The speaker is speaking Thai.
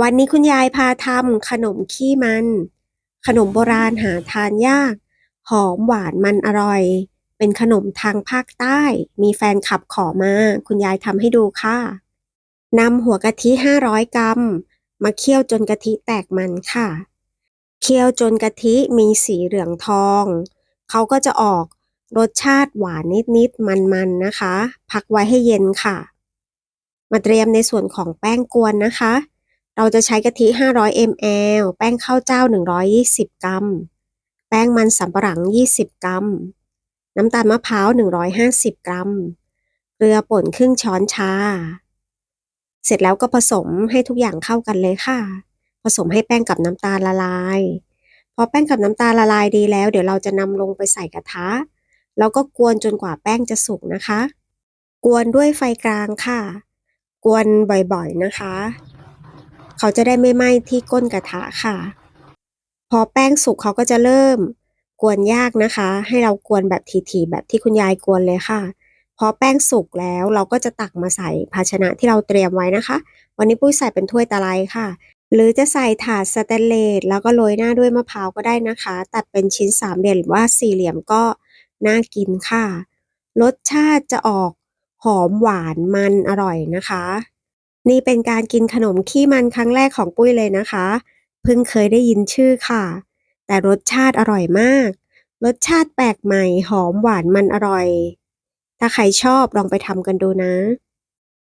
วันนี้คุณยายพาทำขนมขี้มัน ขนมโบราณหาทานยาก หอมหวานมันอร่อย เป็นขนมทางภาคใต้ มีแฟนคลับขอมา คุณยายทำให้ดูค่ะนำหัวกะทิ 500 กรัม มาเคี่ยวจนกะทิแตกมันค่ะ เคี่ยวจนกะทิมีสีเหลืองทอง เขาก็จะออกรสชาติหวานนิดๆมันๆนะคะ พักไว้ให้เย็นค่ะ มาเตรียมในส่วนของแป้งกวนนะคะ เราจะใช้กะทิ 500 ml แป้งข้าวเจ้า 120 กรัม แป้งมันสำปะหลัง 20 กรัม น้ำตาลมะพร้าว 150 กรัม เกลือป่นครึ่งช้อนชา เสร็จแล้วก็ผสมให้ทุกอย่างเข้ากันเลยค่ะ ผสมให้แป้งกับน้ำตาลละลาย พอแป้งกับน้ำตาลละลายดีแล้ว เดี๋ยวเราจะนำลงไปใส่กระทะ แล้วก็กวนจนกว่าแป้งจะสุกนะคะ กวนด้วยไฟกลางค่ะ กวนบ่อยๆนะคะ เขาจะได้ไม่ไหม้ที่ก้นกระทะค่ะ พอแป้งสุกเขาก็จะเริ่ม กวนยากนะคะ ให้เรากวนแบบถี่ๆแบบที่คุณยายกวนเลยค่ะ พอแป้งสุกแล้วเราก็จะตักมาใส่ภาชนะที่เราเตรียมไว้นะคะ วันนี้ปุ้ยใส่เป็นถ้วยตะไลค่ะ หรือจะใส่ถาดสแตนเลสแล้วก็โรยหน้าด้วยมะพร้าวก็ได้นะคะ ตัดเป็นชิ้นสามเหลี่ยมหรือว่าสี่เหลี่ยมก็น่ากินค่ะ รสชาติจะออกหอมหวานมันอร่อยนะคะ นี่เป็นการกินขนมขี้มันครั้งแรกของปุ้ยเลยนะคะ เพิ่งเคยได้ยินชื่อค่ะ แต่รสชาติอร่อยมาก รสชาติแปลกใหม่หอมหวานมันอร่อย ถ้าใครชอบลองไปทำกันดูนะ